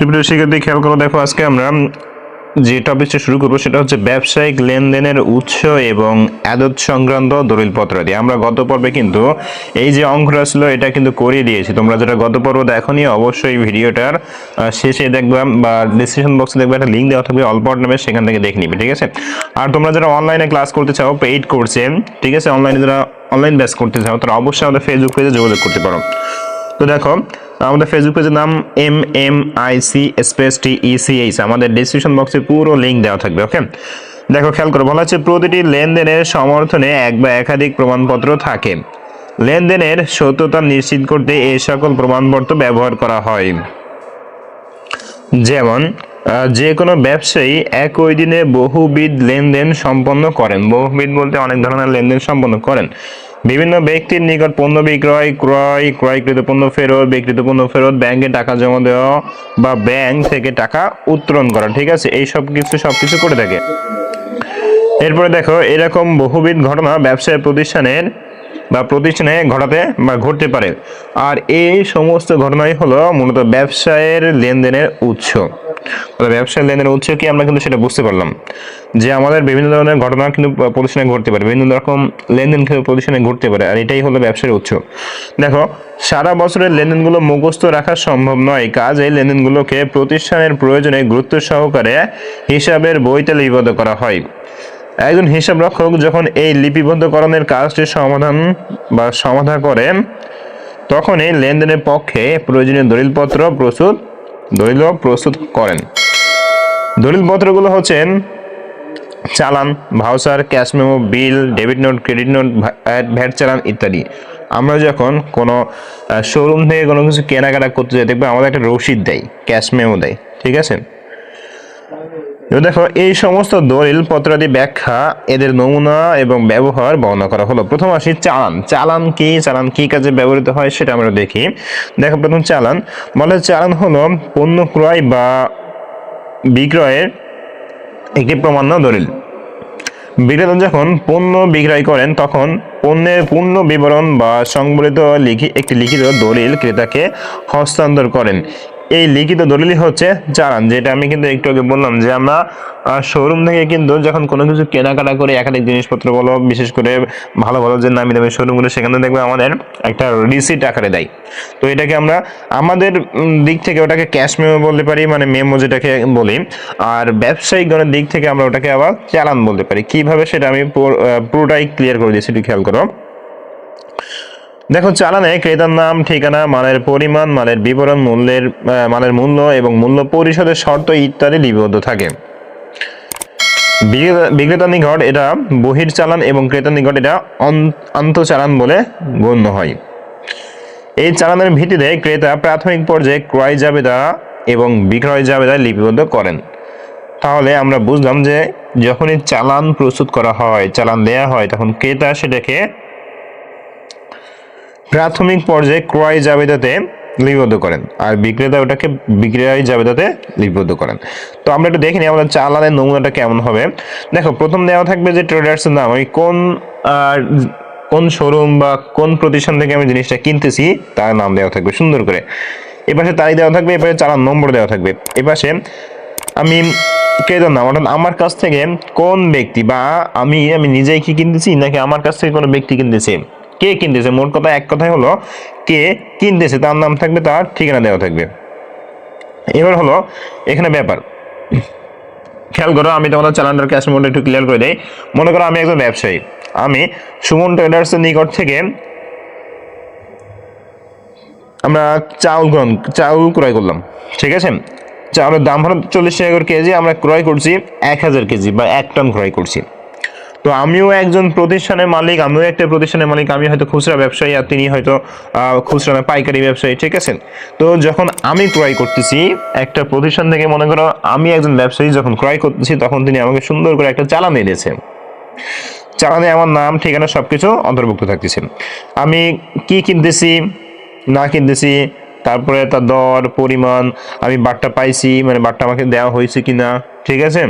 সুপ্রিয় শিক্ষার্থী খেয়াল করো, দেখো আজকে আমরা যে টপিকটা শুরু করব সেটা হচ্ছে ব্যবসায়িক লেনদেনের উৎস এবং আদত সংক্রান্ত দলিলপত্র দিয়ে। আমরা গত পর্বে কিন্তু এই যে অঙ্কটা ছিল, এটা কিন্তু করিয়ে দিয়েছি। তোমরা যেটা গত পর্ব দেখোনি, অবশ্যই ভিডিওটার শেষে দেখবা বা ডিসক্রিপশন বক্সে দেখবে, একটা লিঙ্ক দেওয়া থাকবে, অল্প নামে সেখান থেকে দেখে নিবে, ঠিক আছে? আর তোমরা যারা অনলাইনে ক্লাস করতে চাও পেইড কোর্সে ঠিক আছে? অনলাইনে যারা অনলাইন ব্যাচ করতে চাও, তারা অবশ্যই আমাদের ফেসবুক পেজে যোগাযোগ করতে পারো। তো দেখো আমাদের ফেসবুক পেজের নাম M M I C space T E C H আমাদের ডিসক্রিপশন বক্সে পুরো লিঙ্ক দেওয়া থাকবে ওকে দেখো, খেয়াল করো, বলা হচ্ছে প্রতিটি লেনদেনের সমর্থনে এক বা একাধিক প্রমাণপত্র থাকে। লেনদেনের সত্যতা নিশ্চিত করতে এই সকল প্রমাণপত্র ব্যবহার করা হয়। যেমন যে কোনো ব্যবসায়ী একই দিনে বহুবিধ লেনদেন সম্পন্ন করেন। বহুবিধ বলতে অনেক ধরনের লেনদেন সম্পন্ন করেন। বিভিন্ন ব্যক্তির নিকট পণ্য বিক্রয়, ক্রয়, ক্রয়কৃত পণ্য ফেরত, বিক্রিত পণ্য ফেরত, ব্যাংকে টাকা জমা দেওয়া বা ব্যাংক থেকে টাকা উত্তোলন করা, ঠিক আছে? এই সব কিছু সব কিছু করে থাকে। এরপরে দেখো, এরকম বহুবিধ ঘটনা ব্যবসায় প্রতিষ্ঠানের বা প্রতিষ্ঠানে ঘটাতে বা ঘটতে পারে। আর এই সমস্ত ঘটনাই হলো মূলত ব্যবসায়ের লেনদেনের উৎস। ব্যবসায়ের লেনদেনের উৎস কি আমরা কিন্তু সেটা বুঝতে পারলাম। যে আমাদের বিভিন্ন ধরনের ঘটনা কিন্তু প্রতিষ্ঠানে ঘটতে পারে, বিভিন্ন রকম লেনদেন কিন্তু প্রতিষ্ঠানে ঘটতে পারে, আর এটাই হলো ব্যবসায়ের উৎস। দেখো, সারা বছরের লেনদেনগুলো মুখস্থ রাখা সম্ভব নয়, কাজ লেনদেনগুলোকে প্রতিষ্ঠানের প্রয়োজনে গুরুত্ব সহকারে হিসাবের বইতে লিপিবদ্ধ করা হয়। একজন হিসাব রক্ষক যখন এই লিপিবদ্ধকরণের কাজটি সমাধান বা সমাধা করেন, তখন এই লেনদেনের পক্ষে প্রয়োজনীয় দলিলপত্র প্রস্তুত, দলিল প্রস্তুত করেন। দলিলপত্রগুলো হচ্ছেন চালান, voucher, cash memo, bill, debit note, credit note VAT চালান ইত্যাদি। আমরা যখন কোনো শোরুম থেকে কোনো কিছু কেনাকাটা করতে যাই দেখবে আমাদের একটা রসিদ দেয়, ক্যাশ মেমো দেয়, ঠিক আছে? এবার দেখো, এই সমস্ত দলিল পত্রাদি ব্যাখ্যা, এদের নমুনা এবং ব্যবহার বর্ণনা করা হলো। প্রথম আসি চালান। চালান কি? চালান কি কাজে ব্যবহৃত হয় সেটা আমরা দেখি। দেখো, প্রথম চালান। বলে চালান হলো পণ্য ক্রয় বা বিক্রয়ের একটি প্রমাণ্য দলিল। বিক্রেতা যখন পণ্য বিক্রয় করেন, তখন পণ্যের পূর্ণ বিবরণ বা সংবলিত লিখি একটি লিখিত দলিল ক্রেতাকে হস্তান্তর করেন। এই লিখিত দলিলই হচ্ছে চালান যেটা আমি কিন্তু একটু আগে বললাম যে আমরা শোরুম থেকে কিন্তু যখন কোনো কিছু কেনাকাটা করে একাধিক জিনিসপত্র বলো, বিশেষ করে ভালো ভালো যে নামি দামি শোরুমগুলো সেখানে দেখবে আমাদের একটা রিসিট আকারে দেয়। তো এটাকে আমরা আমাদের দিক থেকে ওটাকে ক্যাশ মেমো বলতে পারি মানে মেমো যেটাকে বলি, আর ব্যবসায়িক গণের দিক থেকে আমরা ওটাকে আবার চালান বলতে পারি। কীভাবে সেটা আমি পুরো- পুরোটাই ক্লিয়ার করে দিয়েছি, একটু খেয়াল করো। দেখো চালানে ক্রেতার নাম, ঠিকানা, মালের পরিমাণ, মালের বিবরণ, মূল্যের মালের মূল্য এবং মূল্য পরিশোধের শর্ত ইত্যাদি লিপিবদ্ধ থাকে। বিক্রেতা- নিকট এটা বহির চালান এবং ক্রেতা নিকট এটা আন্তঃচালান বলে গণ্য হয়। এই চালানের ভিত্তিতে ক্রেতা প্রাথমিক পর্যায়ে ক্রয় জাবেদা এবং বিক্রয় জাবেদা লিপিবদ্ধ করেন। তাহলে আমরা বুঝলাম যে যখনই চালান প্রস্তুত করা হয়, চালান দেয়া হয়, তখন ক্রেতা সেটাকে প্রাথমিক পর্যায়ে ক্রয় জাবেদাতে লিপিবদ্ধ করেন আর বিক্রেতা ওটাকে বিক্রয় জাবেদাতে লিপিবদ্ধ করেন। তো আমরা একটু দেখে নিই আমাদের চালানের নমুনাটা কেমন হবে। দেখো, প্রথম দেওয়া থাকবে যে ট্রেডার্সের নাম। ওই কোন কোন শোরুম বা কোন প্রতিষ্ঠান থেকে আমি জিনিসটা কিনতেছি, তার নাম দেওয়া থাকবে সুন্দর করে। এপাশে তারিখ দেওয়া থাকবে, এপাশে চালান নম্বর দেওয়া থাকবে। এপাশে আমি ক্রেতার নাম, অর্থাৎ আমার কাছ থেকে কোন ব্যক্তি বা আমি আমি নিজেই কি কিনতেছি, নাকি আমার কাছ থেকে কোনো ব্যক্তি কিনতেছে? কে কিনতেছে মোট কথা এক কথাই হলো, কে কিনতেছে তার নাম থাকবে, তার ঠিকানা দেওয়া থাকবে। এবার হলো, এখানে ব্যাপার। খেয়াল করো, আমি তোমাদের চালানটার ক্যাশ মোড একটু ক্লিয়ার করে দেই। মনে করো আমি একজন ব্যবসায়ী। আমি সুমন ট্রেডার্সের নিকট থেকে আমরা চাউল গ্রহণ, চাউল ক্রয় করলাম। ঠিক আছে? চাউলের দাম হলো চল্লিশ টাকা করে কেজি, আমরা ক্রয় করছি এক হাজার কেজি বা এক টন ক্রয় করছি। তো আমিও একজন প্রতিষ্ঠানের মালিক, আমিও একটা প্রতিষ্ঠানের মালিক, আমি হয়তো খুচরা ব্যবসায়ী আর তিনি হয়তো খুচরা না, পাইকারি ব্যবসায়ী, ঠিক আছে? তো যখন আমি ক্রয় করতেছি, একটা প্রতিষ্ঠান থেকে মনে করো আমি একজন ব্যবসায়ী, যখন ক্রয় করতেছি, তখন তিনি আমাকে সুন্দর করে একটা চালান দিয়েছেন। চালানে আমার নাম, ঠিকানা সব কিছু অন্তর্ভুক্ত থাকতেছে। আমি কি কিনতেছি, না কিনতেছি, তারপরে তার দর, পরিমাণ, আমি বাট্টা পাইছি মানে বাট্টা আমাকে দেওয়া হয়েছে কিনা, ঠিক আছে?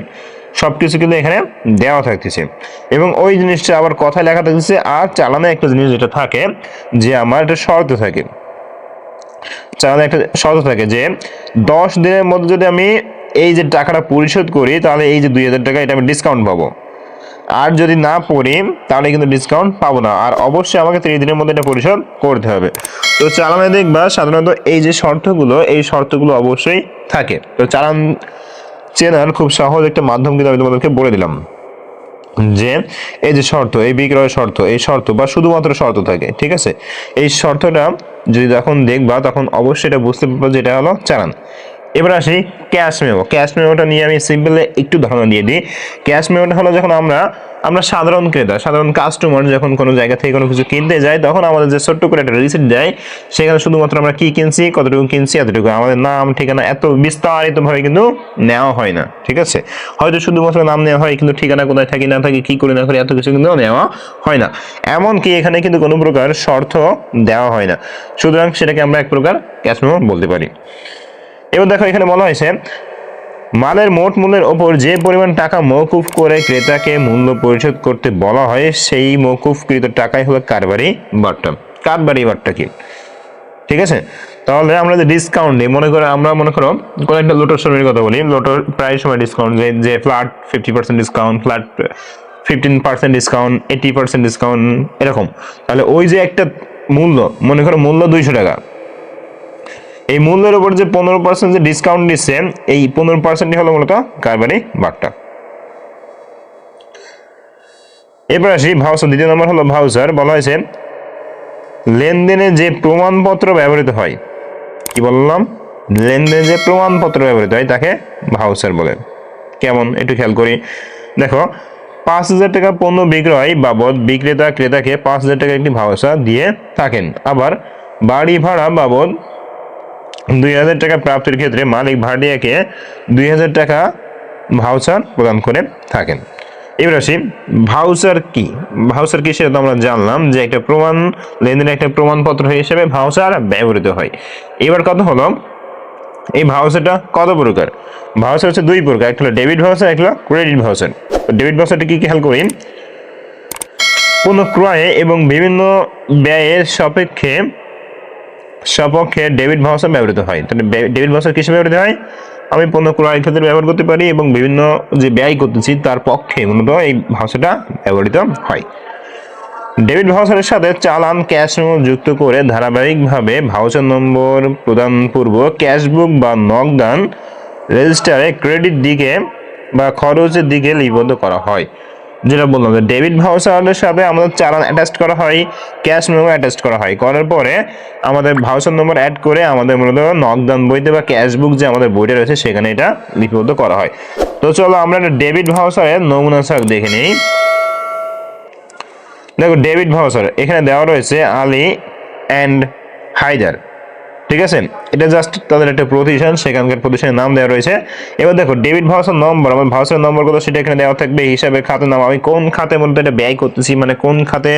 সব কিছু কিন্তু এখানে দেওয়া থাকতেছে। এবং ওই জিনিসটা আবার কথায় লেখা থাকতেছে, আর চালানে একটা জিনিস যেটা থাকে যে আমার একটা শর্ত থাকে। চালানে একটা শর্ত থাকে যে দশ দিনের মধ্যে যদি আমি এই যে টাকাটা পরিশোধ করি, তাহলে এই যে দুই হাজার টাকা এটা আমি ডিসকাউন্ট পাবো। আর যদি না পড়ি, তাহলে কিন্তু ডিসকাউন্ট পাবো না। আর অবশ্যই আমাকে তিরিশ দিনের মধ্যে এটা পরিশোধ করতে হবে। তো চালানে দেখবা সাধারণত এই যে শর্তগুলো, এই শর্তগুলো অবশ্যই থাকে। তো চালান চেনার খুব সহজ একটা মাধ্যম কিন্তু আমি তোমাদেরকে বলে দিলাম। যে এই যে শর্ত, এই বিক্রয় শর্ত, এই শর্ত বা শুধুমাত্র শর্ত থাকে, ঠিক আছে? এই শর্তটা যদি এখন দেখবা, তখন অবশ্যই এটা বুঝতে পারব যে এটা হলো চালান। এবার আসি ক্যাশ মেমো ক্যাশ মেমোটা নিয়ে আমি সিম্পলে একটু ধারণা দিয়ে দিই। ক্যাশ মেমোটা হলো যখন আমরা আমরা সাধারণ ক্রেতা, সাধারণ কাস্টমার যখন কোনো জায়গা থেকে কোনো কিছু কিনতে যাই, তখন আমাদের যে ছোট্ট করে একটা রিসিপ্ট দেয়, সেখানে শুধুমাত্র আমরা কি কিনছি, কতটুকু কিনছি, এতটুকু। আমাদের নাম, ঠিকানা এত বিস্তারিতভাবে কিন্তু নেওয়া হয় না, ঠিক আছে? হয়তো শুধুমাত্র নাম নেওয়া হয়, কিন্তু ঠিকানা কোথায় থাকি, না থাকি, কী করে, না করে, এত কিছু কিন্তু নেওয়া হয় না। এমনকি এখানে কিন্তু কোনো প্রকার শর্ত দেওয়া হয় না। সুতরাং সেটাকে আমরা এক প্রকার ক্যাশ মেমো বলতে পারি। এবার দেখো এখানে বলা হয়েছে, মালের মোট মূল্যের ওপর যে পরিমাণ টাকা মৌকুফ করে ক্রেতাকে মূল্য পরিশোধ করতে বলা হয়, সেই মৌকুফকৃত টাকাই হলো কারবারি বার্তা কারবারি বার্তা কি? ঠিক আছে? তাহলে আমরা যে ডিসকাউন্ট দিই মনে করো আমরা মনে করো কোনো একটা লোটোর শোরুমের কথা বলি লোটোর প্রায় সময় ডিসকাউন্ট যে যে flat fifty percent discount flat fifteen percent discount eighty percent discount এরকম। তাহলে ওই যে একটা মূল্য, মনে করো মূল্য দুইশো টাকা এই মূল্যের উপর যে পনেরো পার্সেন্ট যে ডিসকাউন্ট দিচ্ছে, এই পনেরো পার্সেন্টই হলো মূলত কারবারি বাগটা। এবার আসি ভাউচার, দ্বিতীয় নম্বর হলো ভাউচার। বলা হয়েছে, লেনদেনে যে প্রমাণপত্র ব্যবহৃত হয়, কি বললাম? লেনদেনে যে প্রমাণপত্র ব্যবহৃত হয়, তাকে ভাউচার বলে। কেমন? একটু খেয়াল করি। দেখো, পাঁচ হাজার টাকা পণ্য বিক্রয় বাবদ বিক্রেতা ক্রেতাকে পাঁচ হাজার টাকা একটি ভাউচার দিয়ে থাকেন। আবার বাড়ি ভাড়া বাবদ দুই হাজার টাকা প্রাপ্তির ক্ষেত্রে মালিক ভাড়িয়াকে দুই হাজার টাকা ভাউচার প্রদান করে থাকেন। এবার আসি, ভাউচার কি? ভাউচার কি সেটা তো আমরা জানলাম যে একটা প্রমাণ, লেনদেনের একটা প্রমাণপত্র হিসেবে ভাউচার ব্যবহৃত হয়। এবার কথা হলো, এই ভাউচারটা কত প্রকার? ভাউচার হচ্ছে দুই প্রকার, একটা হলো ডেবিট ভাউচার, একটা হলো ক্রেডিট ভাউচার। ডেবিট ভাউচারটা কি খেয়াল করি? কোনো ক্রয়ে এবং বিভিন্ন ব্যয়ের সাপেক্ষে সপক্ষে ডেবিট ভাউচার ব্যবহৃত হয়। তাহলে ডেবিট ভাউচার কিসে ব্যবহৃত হয়? আমি পণ্য ক্রয়ের ক্ষেত্রে ব্যবহার করতে পারি এবং বিভিন্ন যে ব্যয় করতেছি তার পক্ষে মূলত এই ভাউচারটা ব্যবহৃত হয়। ডেবিট ভাউচারের সাথে চালান ক্যাশ যুক্ত করে ধারাবাহিকভাবে ভাউচার নম্বর প্রদান প্রদানপূর্বক ক্যাশবুক বা নগদান রেজিস্টারে ক্রেডিট দিকে বা খরচের দিকে লিপিবদ্ধ করা হয়। যেটা বললাম যে ডেবিট ভাউচারের সাথে আমাদের চালান অ্যাটাচ করা হয়, ক্যাশ মেমো অ্যাটাচ করা হয়। করার পরে আমাদের ভাউচার নম্বর অ্যাড করে আমাদের মূলত নগদান বইতে বা ক্যাশবুক যে আমাদের বইটা রয়েছে, সেখানে এটা লিপিবদ্ধ করা হয়। তো চলো আমরা একটা ডেবিট ভাউচারের নমুনা ছাড় দেখে নিই। দেখো ডেবিট ভাউচার, এখানে দেওয়া রয়েছে আলী অ্যান্ড হায়দার। ঠিক আছে? এটা জাস্ট তাদের একটা প্রতিষ্ঠান, সেখানকার প্রতিষ্ঠানের নাম দেওয়া রয়েছে। এবার দেখো ডেবিট ভাউচার নম্বর আমার ভাউচার নম্বর কত? সেটা এখানে দেওয়া থাকবে, হিসাবে খাতের নাম আমি কোন খাতে মূলত এটা ব্যয় করতেছি মানে কোন খাতে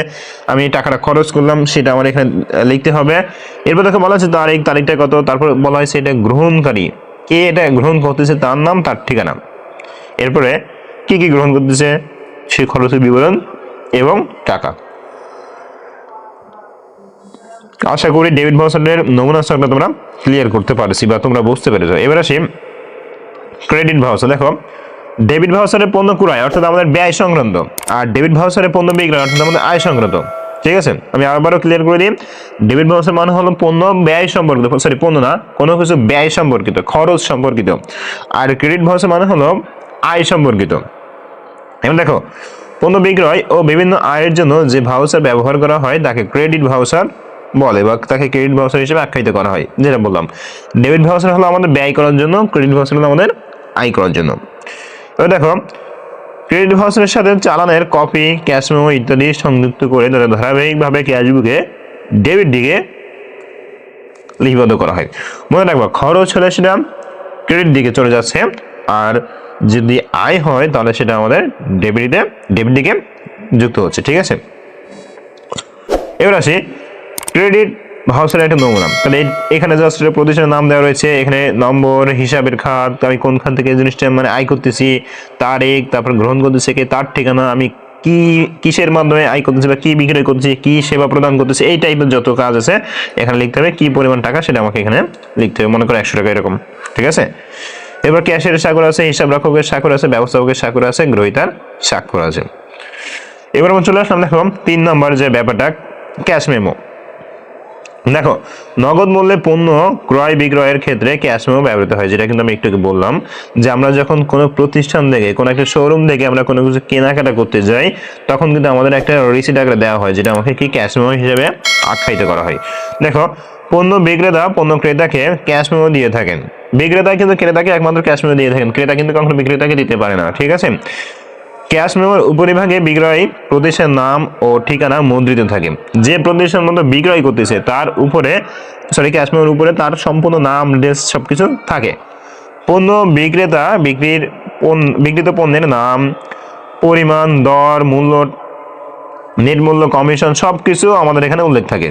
আমি টাকাটা খরচ করলাম, সেটা আমার এখানে লিখতে হবে। এরপর দেখো, বলা হচ্ছে তারিখ, তারিখটা কত? তারপর বলা হয়েছে এটা গ্রহণকারী। কে এটা গ্রহণ করতেছে, তার নাম, তার ঠিকানা। এরপরে কি কি গ্রহণ করতেছে, সে খরচের বিবরণ এবং টাকা। আশা করি ডেভিড ভাউচারের নমুনা স্টকটা তোমরা ক্লিয়ার করতে পারছি বা তোমরা বুঝতে পেরেছ। এবার আসি ক্রেডিট ভাউচার। দেখো ডেবিট ভাউচারের পণ্য ক্রয়, অর্থাৎ আমাদের ব্যয় সংক্রান্ত, আর ডেবিট ভাউচারের পণ্য বিক্রয়, অর্থাৎ আমাদের আয় সংক্রান্ত। ঠিক আছে? আমি আবারও ক্লিয়ার করে দিই। ডেবিট ভাউচার মানে হলো পণ্য ব্যয় সম্পর্কিত সরি পণ্য না, কোনো কিছু ব্যয় সম্পর্কিত, খরচ সম্পর্কিত। আর ক্রেডিট ভাউচার মানে হলো আয় সম্পর্কিত। এখন দেখো, পণ্য বিক্রয় ও বিভিন্ন আয়ের জন্য যে ভাউচার ব্যবহার করা হয়, তাকে ক্রেডিট ভাউচার বলে বা তাকে ক্রেডিট ভাউচার হিসেবে আখ্যায়িত করা হয়, যেটা বললাম। ডেবিট ভাউচার হলো আমাদের ব্যয় করার জন্য ক্রেডিট ভাউচার হলো আমাদের আয় করার জন্য। এবার দেখো ক্রেডিট ভাউচারের সাথে চালানের কপি ক্যাশ মেমো ইত্যাদি সংযুক্ত করে তাদের ধারাবাহিকভাবে ক্যাশবুকে ডেবিট দিকে লিপিবদ্ধ করা হয়। মনে রাখব, খরচ হলে সেটা ক্রেডিট দিকে চলে যাচ্ছে, আর যদি আয় হয়, তাহলে সেটা আমাদের ডেবিটে ডেবিট দিকে যুক্ত হচ্ছে, ঠিক আছে? এবার আসি ক্রেডিট ভাউচারের একটা নমুনা। তাহলে এখানে জাস্ট প্রতিষ্ঠানের নাম দেওয়া রয়েছে, এখানে নম্বর, হিসাবের খাত, আমি কোন খাত থেকে জিনিসটা মানে আয় করতেছি, তারিখ, তারপর গ্রহণ করতেছি কে তার ঠিকানা, আমি কি কিসের মাধ্যমে আয় করতেছে বা কি বিক্রয় করতেছে, কি সেবা প্রদান করতেছে, এই টাইপের যত কাজ আছে, এখানে লিখতে হবে কি পরিমাণ টাকা সেটা আমাকে এখানে লিখতে হবে। মনে করো একশো টাকা এরকম, ঠিক আছে? এবার ক্যাশের স্বাক্ষর আছে, হিসাব রক্ষকের স্বাক্ষর আছে, ব্যবস্থাপকের স্বাক্ষর আছে, গ্রহিতার স্বাক্ষর আছে। এবার আমরা চলে আসলাম, দেখো, তিন নম্বর যে ব্যাপারটা, ক্যাশ মেমো। দেখো, নগদ মূল্যে পণ্য ক্রয় বিক্রয়ের ক্ষেত্রে ক্যাশ মেমো ব্যবহৃত হয়, যেটা কিন্তু আমি একটু বললাম, যে আমরা যখন কোনো প্রতিষ্ঠান থেকে, কোনো একটা শোরুম থেকে আমরা কোনো কিছু কেনাকাটা করতে যাই, তখন কিন্তু আমাদের একটা রিসিট আকারে দেওয়া হয়, যেটা আমাকে কি ক্যাশ মেমো হিসেবে আখ্যায়িত করা হয়। দেখো, পণ্য বিক্রেতা, পণ্য ক্রেতাকে ক্যাশ মেমো দিয়ে থাকেন। বিক্রেতা কিন্তু ক্রেতাকে একমাত্র ক্যাশ মেমো দিয়ে থাকেন, ক্রেতা কিন্তু কখনো বিক্রেতাকে দিতে পারে না, ঠিক আছে? ক্যাশ মেমোর উপরিভাগে বিক্রয় প্রদেশের নাম ও ঠিকানা মুদ্রিত থাকে। যে প্রতিষ্ঠান মতো বিক্রয় করতেছে, তার উপরে সরি ক্যাশ মেমোর উপরে তার সম্পূর্ণ নাম ড্রেস সব কিছু থাকে। পণ্য বিক্রেতা বিক্রির বিক্রিত পণ্যের নাম, পরিমাণ, দর, মূল্য নেট মূল্য কমিশন সব কিছু আমাদের এখানে উল্লেখ থাকে।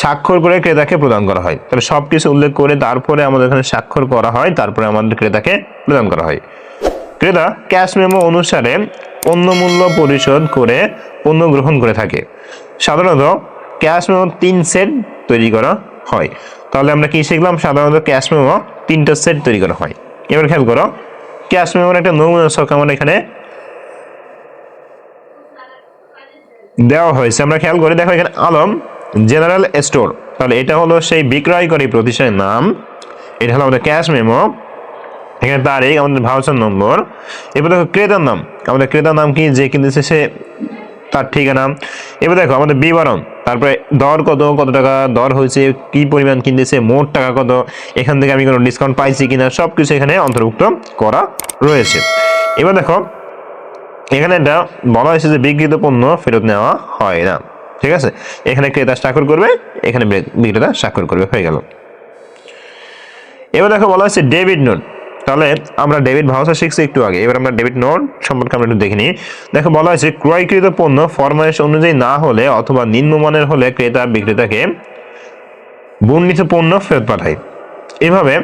স্বাক্ষর করে ক্রেতাকে প্রদান করা হয়। তাহলে সব কিছু উল্লেখ করে তারপরে আমাদের এখানে স্বাক্ষর করা হয়, তারপরে আমাদের ক্রেতাকে প্রদান করা হয়। ক্রেতা ক্যাশ মেমো অনুসারে পণ্য মূল্য পরিশোধ করে পণ্য গ্রহণ করে থাকে। সাধারণত ক্যাশ মেমো তিন সেট তৈরি করা হয়। তাহলে আমরা কি শিখলাম? সাধারণত ক্যাশ মেমো তিনটা সেট তৈরি করা হয়। এবার খেয়াল করো, ক্যাশ মেমোর একটা নমুনা ছক আমার এখানে দেওয়া হয়েছে। আমরা খেয়াল করি, দেখো এখানে আলম, জেনারেল স্টোর। তাহলে এটা হলো সেই বিক্রয়কারী প্রতিষ্ঠানের নাম। এটা হলো আমাদের ক্যাশ মেমো এখানে তারিখ, আমাদের ভাউচার নম্বর। এবার দেখো ক্রেতার নাম। আমাদের ক্রেতার নাম কি? যে কিনতেছে সে তার ঠিকানা। এবার দেখো আমাদের বিবরণ। তারপরে দর কত? কত টাকা দর হয়েছে? কি পরিমাণ কিনতেছে মোট টাকা কত? এখান থেকে আমি কোনো ডিসকাউন্ট পাইছি কিনা? সব কিছু এখানে অন্তর্ভুক্ত করা রয়েছে। এবার দেখো, এখানে এটা বলা হয়েছে যে বিক্রিত পণ্য ফেরত নেওয়া হয় না। ঠিক আছে? এখানে ক্রেতা স্বাক্ষর করবে, এখানে বিক্রেতা স্বাক্ষর করবে। হয়ে গেল। এবার দেখো বলা হয়েছে ডেবিট নোট। তাহলে আমরা ডেবিট ভাউচার শিখছি একটু আগে। এবার আমরা ডেবিট নোট সম্পর্কে আমরা একটু দেখে নিই। দেখো, বলা হয়েছে ক্রয়কৃত পণ্য ফরমাইশ অনুযায়ী না হলে অথবা নিম্নমানের হলে ক্রেতা বিক্রেতাকে বর্ণিত পণ্য ফেরত পাঠায়। এভাবে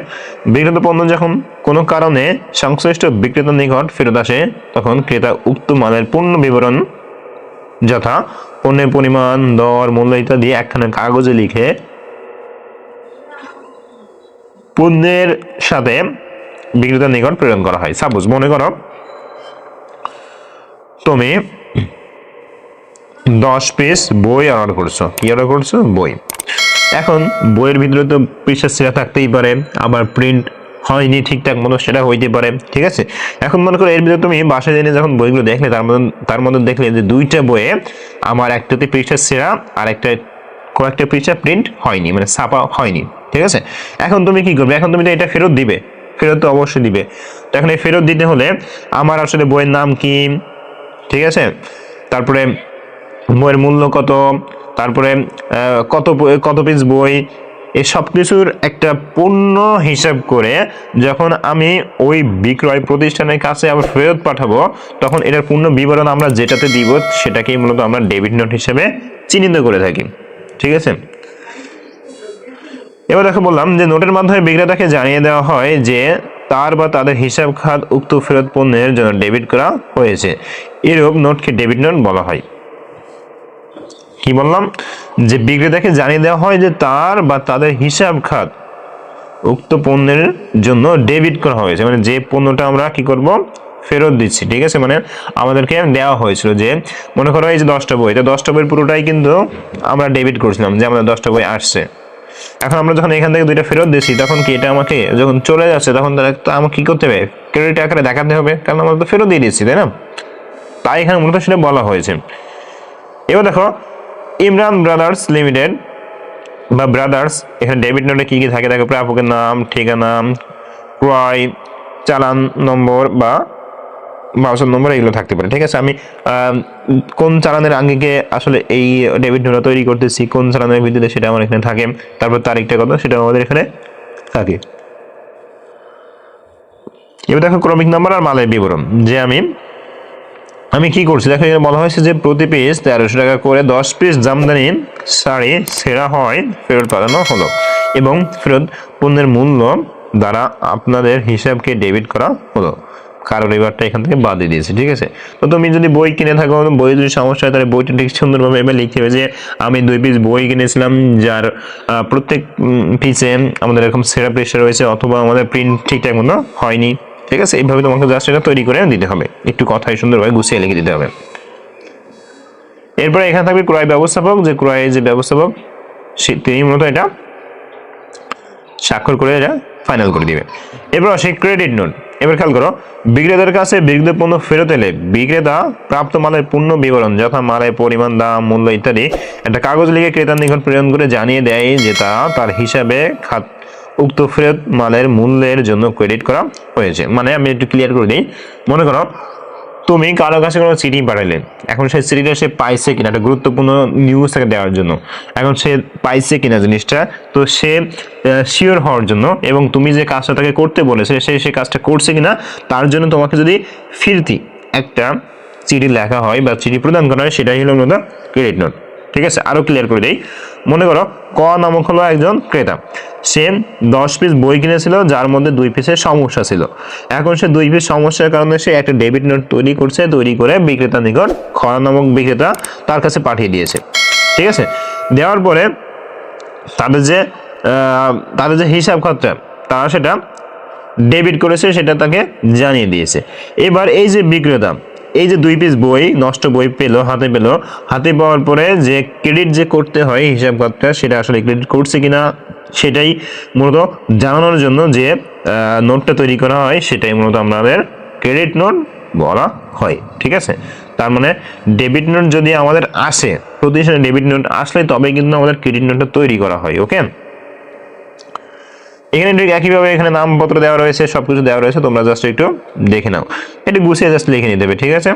বিক্রেতা পণ্য যখন কোনো কারণে সংশ্লিষ্ট বিক্রেতার নিকট ফেরত আসে, তখন ক্রেতা উক্ত মালের পূর্ণ বিবরণ যথা পণ্যের পরিমাণ, দর, মূল্য ইত্যাদি একখানা কাগজে লিখে পণ্যের সাথে বিক্রেতার নিকট প্রেরণ করা হয়। সাপোজ, মনে করো তুমি দশ পিস বই অর্ডার করছ। কি অর্ডার করছ? বই। এখন বইয়ের ভিতরে তো পৃষ্ঠা ছেঁড়া থাকতেই পারে, আবার প্রিন্ট হয়নি ঠিকঠাক মতো, সেটা হইতে পারে, ঠিক আছে? এখন মনে করো এর ভিতরে তুমি বাসায় জেনে যখন বইগুলো দেখলে, তার মধ্যে তার মধ্যে দেখলে যে দুইটা বইয়ে আমার একটাতে পৃষ্ঠা ছেঁড়া আর একটা কয়েকটা পৃষ্ঠা প্রিন্ট হয়নি মানে ছাপা হয়নি, ঠিক আছে? এখন তুমি কি করবে? এখন তুমি তো এটা ফেরত দিবে। ফেরত তো অবশ্যই দিবে। তো এখন এই ফেরত দিতে হলে আমার আসলে বইয়ের নাম কি? ঠিক আছে? তারপরে বইয়ের মূল্য কত? তারপরে কত কত পিস বই? এই সব কিছুর একটা পূর্ণ হিসাব করে যখন আমি ওই বিক্রয় প্রতিষ্ঠানের কাছে আবার ফেরত পাঠাবো, তখন এটার পূর্ণ বিবরণ আমরা যেটাতে দিব, সেটাকেই মূলত আমরা ডেবিট নোট হিসেবে চিহ্নিত করে থাকি। ঠিক আছে? এবার দেখো বললাম যে নোটের মাধ্যমে বিক্রেতাকে জানিয়ে দেওয়া হয় যে তার বা তাদের হিসাব খাত উক্ত ফেরত পণ্যের জন্য ডেবিট করা হয়েছে। এরূপ নোটকে ডেবিট নোট বলা হয়। কি বললাম? যে বিক্রেতাকে জানিয়ে দেওয়া হয় যে তার বা তাদের হিসাব খাত উক্ত পণ্যের জন্য ডেবিট করা হয়েছে। মানে যে পণ্যটা আমরা কি করব? ফেরত দিচ্ছি। ঠিক আছে? মানে আমাদেরকে দেওয়া হয়েছিল যে, মনে করো এই যে দশটা বই, তো দশটা বইয়ের পুরোটাই কিন্তু আমরা ডেবিট করছিলাম যে আমাদের দশটা বই আসছে। এখন আমরা যখন এখান থেকে দুইটা ফেরত দিচ্ছি তখন কি এটা আমাকে যখন চলে যাচ্ছে, তখন তার- তা আমাকে কি করতে হবে? ক্রেডিট আকারে দেখাতে হবে, কারণ আমরা তো ফেরত দিয়ে দিচ্ছি তাই না? তাই এখানে মূলত সেটা বলা হয়েছে। এবার দেখো, ইমরান ব্রাদার্স লিমিটেড বা ব্রাদার্স, এখানে ডেবিট নোটে কি কি থাকে? দেখো, প্রাপকের নাম, ঠিকানা, ক্রয়, চালান নম্বর বা বাউসার নম্বর এগুলো থাকতে পারে, ঠিক আছে? আমি কোন চালানের আঙ্গিকে আসলে এই ডেবিট নোটটা তৈরি করতেছি, কোন চালানের ভিত্তিতে সেটা আমার এখানে থাকে, তারপর তারিখটা কত, সেটা আমাদের এখানে থাকে। এবার দেখো ক্রমিক নাম্বার আর মালের বিবরণ, যে আমি আমি কি করছি? দেখো, এখানে বলা হয়েছে যে প্রতি পিস তেরোশো টাকা করে দশ পিস জামদানি, শাড়ি, সেরা হয়, ফেরত পাঠানো হলো এবং ফেরত পণ্যের মূল্য দ্বারা আপনাদের হিসাবকে ডেবিট করা হলো। কারও রিভারটা এখান থেকে বাদ দিয়ে দিয়েছে, ঠিক আছে? তো তুমি যদি বই কিনে থাকো, বই যদি সমস্যা হয়, তাহলে বইটা ঠিক সুন্দরভাবে এবার লিখতে হবে যে, আমি দুই পিস বই কিনেছিলাম, যার প্রত্যেক পিসে আমাদের এরকম সেরা প্রেশার রয়েছে, অথবা আমাদের প্রিন্ট ঠিকঠাক মতো হয়নি, ঠিক আছে? এইভাবে তোমাকে জাস্ট এটা তৈরি করে দিতে হবে। একটু কথাই সুন্দরভাবে গুছিয়ে লিখে দিতে হবে। এরপরে এখানে থাকবে ক্রয় ব্যবস্থাপক, যে ক্রয়ের যে ব্যবস্থাপক, সে- তিনি মূলত এটা স্বাক্ষর করে এটা ফাইনাল করে দিবে। এবার আসে ক্রেডিট নোট এবার খেয়াল করো, বিক্রেতার কাছে বিক্রিত পণ্য ফেরত এলে বিক্রেতা প্রাপ্ত মালের পূর্ণ বিবরণ, যথা মালের পরিমাণ, দাম, মূল্য ইত্যাদি একটা কাগজ লিখে ক্রেতার নিকট প্রেরণ করে জানিয়ে দেয় যে তা তার হিসাবে খাত উক্ত ফেরত মালের মূল্যের জন্য ক্রেডিট করা হয়েছে। মানে আমি একটু ক্লিয়ার করে দিই। মনে করো তুমি কারও কাছে কোনো চিঠি পাঠালে এখন সেই চিঠিটা সে পাইছে কিনা, একটা গুরুত্বপূর্ণ নিউজ তাকে দেওয়ার জন্য। এখন সে পাইছে কিনা জিনিসটা, তো সে শিওর হওয়ার জন্য এবং তুমি যে কাজটা তাকে করতে বলেছে, সে সেই কাজটা করছে কিনা, তার জন্য তোমাকে যদি ফিরতি একটা চিঠি লেখা হয় বা চিঠি প্রদান করা হয়, সেটাই হলো মূলত ক্রেডিট নোট ঠিক আছে, আরও ক্লিয়ার করে দেই। মনে করো, ক নামক হলো একজন ক্রেতা। সে দশ পিস বই কিনেছিল, যার মধ্যে দুই পিসের সমস্যা ছিল। এখন সে দুই পিস সমস্যার কারণে সে একটা ডেবিট নোট তৈরি করছে, তৈরি করে বিক্রেতা নিকট খ নামক বিক্রেতা তার কাছে পাঠিয়ে দিয়েছে। ঠিক আছে? দেওয়ার পরে তাদের যে তাদের যে হিসাব খাতটা, তারা সেটা ডেবিট করেছে, সেটা তাকে জানিয়ে দিয়েছে। এবার এই যে বিক্রেতা এই যে দুই পিস বই, নষ্ট বই পেল, হাতে পেল, হাতে পাওয়ার পরে যে ক্রেডিট যে করতে হয় হিসাব খাতটা সেটা আসলে ক্রেডিট করছে কিনা, সেটাই মূলত জানানোর জন্য যে নোটটা তৈরি করা হয়, সেটাই মূলত আমাদের ক্রেডিট নোট বলা হয়, ঠিক আছে? তার মানে ডেবিট নোট যদি আমাদের আসে, প্রতিষ্ঠানে ডেবিট নোট আসলে তবে কিন্তু আমাদের ক্রেডিট নোটটা তৈরি করা হয় ওকে এখানে ঠিক একইভাবে এখানে নামপত্র দেওয়া রয়েছে, সবকিছু দেওয়া রয়েছে, তোমরা জাস্ট একটু দেখে নাও। একটু গুছিয়ে জাস্ট লিখে নিতে হবে, ঠিক আছে?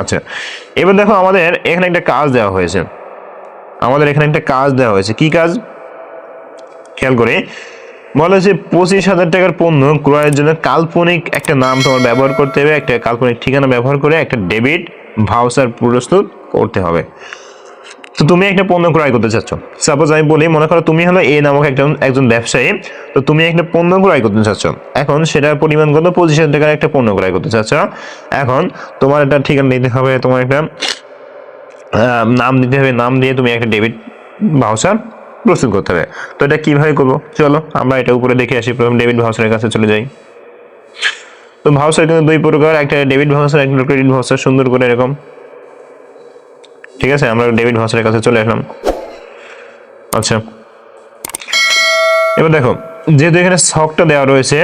আচ্ছা এবার দেখো আমাদের এখানে একটা কাজ দেওয়া হয়েছে। আমাদের এখানে একটা কাজ দেওয়া হয়েছে। কি কাজ? খেয়াল করে। বলা হয়েছে পঁচিশ হাজার টাকার পণ্য ক্রয়ের জন্য কাল্পনিক একটা নাম তোমার ব্যবহার করতে হবে, একটা কাল্পনিক ঠিকানা ব্যবহার করে একটা ডেবিট, ভাউচার প্রস্তুত করতে হবে। তো তুমি একটা পণ্য ক্রয় করতে চাচ্ছ। সাপোজ আমি বলি, মনে করো তুমি হলো এ নামক একজন একজন ব্যবসায়ী, তো তুমি একটা পণ্য ক্রয় করতে চাচ্ছ। এখন সেটার পরিমাণ কত? পঁচিশ টাকার একটা পণ্য ক্রয় করতে চাচ্ছ। এখন তোমার একটা ঠিকানা দিতে হবে, তোমার একটা নাম দিতে হবে, নাম দিয়ে তুমি একটা ডেবিট ভাউচার প্রস্তুত করতে হবে। তো এটা কীভাবে করব? চলো, আমরা এটা উপরে দেখে আসি, প্রথম ডেবিট ভাউচারের কাছে চলে যাই। তো ভাউচার কিন্তু দুই প্রকার, একটা ডেবিট ভাউচার একটা ক্রেডিট ভাউচার সুন্দর করে এরকম ঠিক আছে, আমরা ডেভিড ভাসারের কাছে চলে আসলাম। আচ্ছা। এবার দেখো, যেহেতু এখানে শকটা দেওয়া রয়েছে,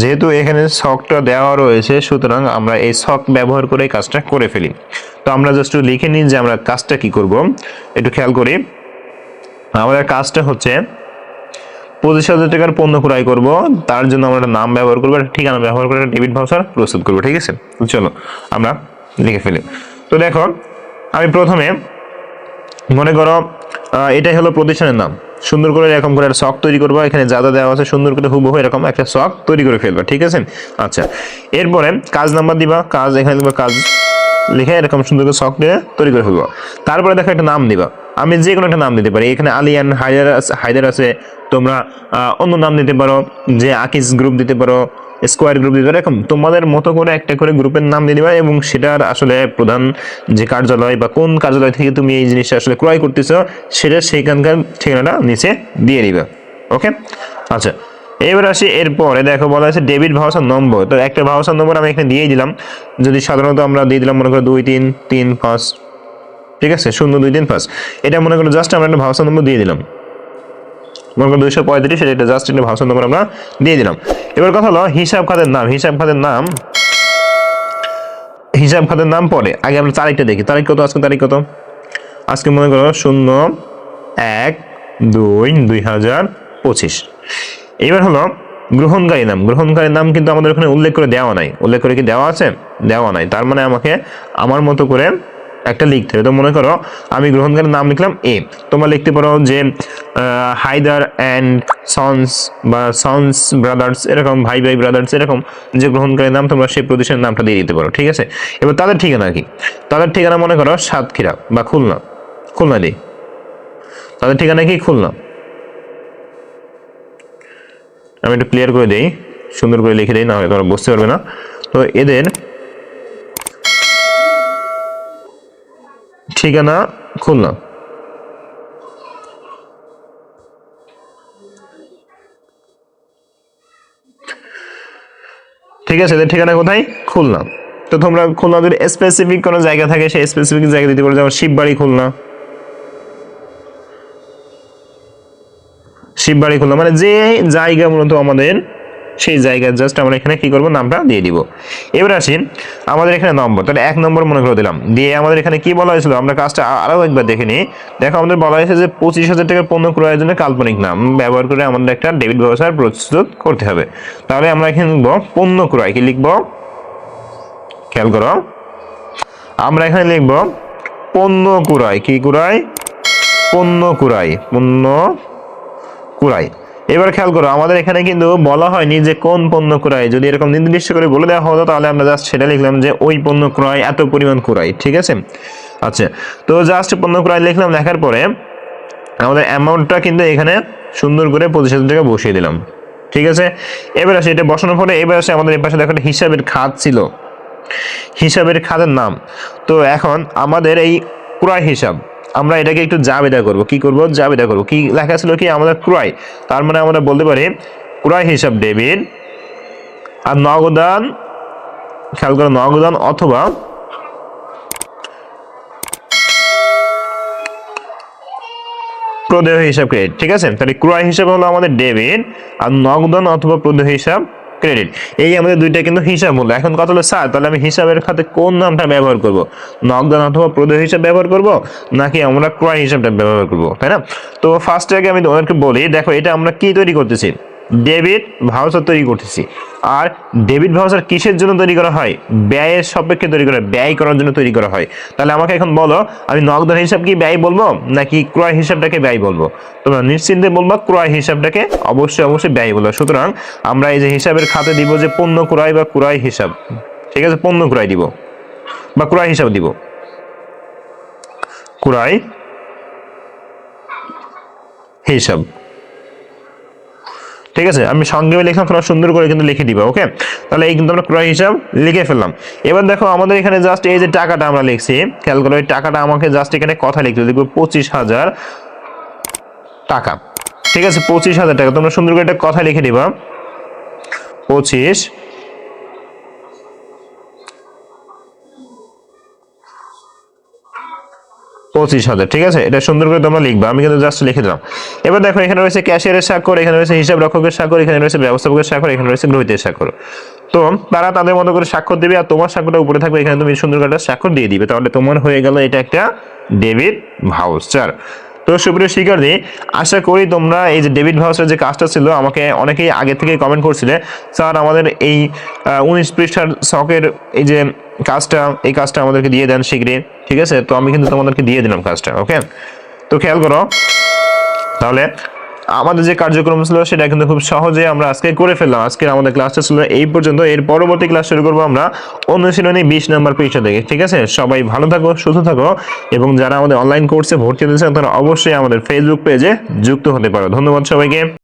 যেহেতু এখানে শকটা দেওয়া রয়েছে, সুতরাং আমরা এই শক ব্যবহার করে কাজটা করে ফেলি। তো আমরা জাস্ট লিখে নিই যে আমরা কাজটা কি করব। একটু খেয়াল করি। আমাদের কাজটা হচ্ছে, পঁচিশ হাজার টাকার পণ্য ক্রয় করব, তার জন্য আমরা একটা নাম ব্যবহার করব, একটা ঠিকানা ব্যবহার করে একটা ডেবিট ভাউচার প্রস্তুত করব, ঠিক আছে? চলো, আমরা লিখে ফেলি। তো দেখো আমি প্রথমে মনে করো এটাই হলো প্রতিষ্ঠানের নাম। সুন্দর করে এরকম করে শখ তৈরি করব, এখানে যা যা দেওয়া আছে সুন্দর করে হুবহু এরকম একটা শখ তৈরি করে ফেলবা, ঠিক আছে? আচ্ছা এরপরে কাজ নাম্বার দিবা, কাজ এখানে দিবা কাজ লিখে এরকম সুন্দর করে শখ দিয়ে তৈরি করে ফেলব। তারপরে দেখো একটা নাম দিবা। আমি যে কোনো একটা নাম দিতে পারি, এখানে আলিয়ান হায়দার হায়দার আছে, তোমরা অন্য নাম দিতে পারো, যে আকিস গ্রুপ দিতে পারো স্কোয়ার গ্রুপ দিতে এরকম তোমাদের মতো করে একটা করে গ্রুপের নাম দিয়ে দিবা এবং সেটার আসলে প্রধান যে কার্যালয় বা কোন কার্যালয় থেকে তুমি এই জিনিসটা আসলে ক্রয় করতেছো, সেটা সেখানকার ঠিকানাটা নিচে দিয়ে দিবা। ওকে আচ্ছা এবার আসি এরপরে। দেখো, বলা আছে ডেবিট ভাউচার নম্বর। তো একটা ভাউচার নম্বর আমি এখানে দিয়ে দিলাম। যদি সাধারণত আমরা দিয়ে দিলাম, মনে করো দুই, তিন তিন, পাঁচ, ঠিক আছে? শূন্য, দুই, তিন, পাঁচ। এটা মনে করো জাস্ট আমরা একটা ভাউচার নম্বর দিয়ে দিলাম। মনে করো দুইশো পঁয়ত্রিশ, এটা জাস্ট একটা ভাউচার নম্বর আমরা দিয়ে দিলাম। এবার কথা হলো হিসাব খাতের নাম, হিসাব খাতের নাম, হিসাব খাতের নাম পরে, আগে আমরা তারিখটা দেখি। তারিখ কত? আজকে তারিখ কত? আজকে মনে করো শূন্য এক দুই দুই হাজার পঁচিশ। এবার হলো গ্রহণকারী নাম। গ্রহণকারী নাম কিন্তু আমাদের ওখানে উল্লেখ করে দেওয়া নাই। উল্লেখ করে কি দেওয়া আছে? দেওয়া নাই। তার মানে আমাকে আমার মতো করে একটা লিখতে হবে তো মনে করো, আমি গ্রহণকারীর নাম লিখলাম এ তোমরা লিখতে পারো যে হায়দার অ্যান্ড সন্স বা সন্স ব্রাদার্স এরকম ভাই ভাই ব্রাদার্স এরকম যে গ্রহণকারীর নাম, তোমরা সেই প্রতিষ্ঠানের নামটা দিয়ে দিতে পারো, ঠিক আছে? এবার তাদের ঠিকানা কি? তাদের ঠিকানা মনে করো সাতক্ষীরা বা খুলনা। খুলনা দিই তাদের ঠিকানা কি? খুলনা। আমি একটু ক্লিয়ার করে দিই, সুন্দর করে লিখে দিই না হলে তোমরা বুঝতে পারবে না। তো এদের ঠিকানা খুলনা। ঠিক আছে, এদের ঠিকানা কোথায়? খুলনা। তো তোমরা খুলনা যদি স্পেসিফিক কোনো জায়গা থাকে, সেই স্পেসিফিক জায়গা দিতে পারো, যেমন শিববাড়ি, খুলনা। শিববাড়ি, খুলনা। মানে যে জায়গা মূলত আমাদের সেই জায়গায় জাস্ট আমরা এখানে কি করব? নামটা দিয়ে দিব। এবার আসি আমাদের এখানে নম্বর। তাহলে এক নম্বর মনে করে দিলাম। দিয়ে আমাদের এখানে কি বলা হয়েছিল? আমরা কাজটা আরও একবার দেখে নিই। দেখো, আমাদের বলা হয়েছে যে পঁচিশ হাজার টাকার পণ্য ক্রয়ের জন্য কাল্পনিক নাম। ব্যবহার করে আমাদের একটা ডেবিট ব্যবসার প্রস্তুত করতে হবে। তাহলে আমরা এখানে লিখব পণ্য ক্রয়। কি লিখব? খেয়াল করো। আমরা এখানে লিখব পণ্য কুড়াই কি কুড়াই পণ্য কুড়াই পণ্য কুড়াই এবার খেয়াল করো, আমাদের এখানে কিন্তু বলা হয়নি যে কোন পণ্য ক্রয়। যদি এরকম নির্দিষ্ট করে বলে দেওয়া হতো, তাহলে আমরা জাস্ট সেটা লিখলাম যে ওই পণ্য ক্রয়, এত পরিমাণ ক্রয়, ঠিক আছে? আচ্ছা তো জাস্ট পণ্য ক্রয় লিখলাম, লেখার পরে আমাদের অ্যামাউন্টটা কিন্তু এখানে সুন্দর করে পঁচিশ হাজার টাকা বসিয়ে দিলাম, ঠিক আছে? এবার আসে, এটা বসানোর পরে এবার আসে, আমাদের এই পাশে দেখো হিসাবের খাত ছিল। হিসাবের খাতের নাম। তো এখন আমাদের এই ক্রয় হিসাব আমরা এটাকে একটু জাবেদা করব। কি করব? জাবেদা করব। কি লেখা ছিল কি? আমাদের ক্রয় তার মানে আমরা বলতে পারি ক্রয় হিসাব ডেবিট আর নগদান, খেয়াল করো, নগদান অথবা প্রদেয় হিসাব ক্রেডিট। ঠিক আছে? তাহলে ক্রয় হিসাব হলো আমাদের ডেবিট আর নগদান অথবা প্রদেয় হিসাব ক্রেডিট এই আমাদের দুইটা কিন্তু হিসাব মূল্য। এখন কথা হলো, স্যার, তাহলে আমি হিসাবের খাতে কোন নামটা ব্যবহার করব? নগদান অথবা প্রদেয় হিসাব ব্যবহার করব? নাকি আমরা ক্রয় হিসাবটা ব্যবহার করব? তাই না? তো ফার্স্টে আগে আমি তোমাদেরকে বলি, দেখো, এটা আমরা কি তৈরি করতেছি? ডেবিট ভাউচার তৈরি করতেছি। আর ডেবিট ভাউচার কিসের জন্য তৈরি করা হয়? ব্যয়ের সাপেক্ষে তৈরি করা, ব্যয় করার জন্য তৈরি করা হয়। তাহলে আমাকে এখন বলো, আমি নগদান হিসাব কি ব্যয় বলব, নাকি ক্রয় হিসাবটাকে ব্যয় বলব? তোমরা নিশ্চিন্তে বলব ক্রয় হিসাবটাকে অবশ্যই অবশ্যই ব্যয় বলব। সুতরাং আমরা এই যে হিসাবের খাতে দিব যে পণ্য ক্রয় বা ক্রয় হিসাব, ঠিক আছে? পণ্য ক্রয় দিব বা ক্রয় হিসাব দিব। ক্রয় হিসাব। ঠিক আছে? আমি সংক্ষেপে লিখলাম, তোমরা সুন্দর করে কিন্তু লিখে দিবা ওকে তাহলে এই কিন্তু আমরা ক্রয় হিসাব লিখে ফেললাম। এবার দেখো, আমাদের এখানে জাস্ট এই যে টাকাটা আমরা লিখছি, খেয়াল করো টাকাটা আমাকে জাস্ট এখানে কথা লিখতে দেখব পঁচিশ হাজার টাকা। ঠিক আছে? পঁচিশ হাজার টাকা। তোমরা সুন্দর করে একটা কথা লিখে দিবা। পঁচিশ পঁচিশ হাজার, ঠিক আছে? এটা সুন্দর করে তোমরা লিখবা, আমি কিন্তু জাস্ট লিখে দিলাম। এবার দেখো, এখানে রয়েছে ক্যাশিয়ারের স্বাক্ষর, এখানে রয়েছে হিসাব রক্ষকের স্বাক্ষর, এখানে রয়েছে ব্যবস্থাপকের স্বাক্ষর, এখানে রয়েছে গ্রহিতের স্বাক্ষর। তো তারা তাদের মতো করে স্বাক্ষর দেবে আর তোমার স্বাক্ষরটা উপরে থাকবে, এখানে তুমি সুন্দর করে স্বাক্ষর দিয়ে দিবে। তাহলে তোমার হয়ে গেল এটা একটা ডেবিট ভাউচার। তো সুপ্রিয় শিক্ষার্থী, আশা করি তোমরা এই যে ডেভিড ভাউসের যে কাজটা ছিল, আমাকে অনেকেই আগে থেকে কমেন্ট করছিলে। স্যার, আমাদের এই উনিশ পৃষ্ঠার শখের এই যে কাজটা, এই কাজটা আমাদেরকে দিয়ে দেন শীঘ্রই, ঠিক আছে? তো আমি কিন্তু তোমাদেরকে দিয়ে দিলাম কাজটা ওকে তো খেয়াল করো। তাহলে আমাদের যে কার্যক্রম ছিল সেটা কিন্তু খুব সহজে আমরা আজকে করে ফেললাম। আজকে আমাদের ক্লাসটা ছিল এই পর্যন্ত। এর পরবর্তী ক্লাস শুরু করব আমরা অনুশীলনী বিশ নম্বর পৃষ্ঠা থেকে, ঠিক আছে? সবাই ভালো থাকো, সুস্থ থাকো এবং যারা আমাদের অনলাইন কোর্সে ভর্তি হতে চান তারা অবশ্যই আমাদের ফেসবুক পেজে যুক্ত হতে পারো। ধন্যবাদ সবাইকে।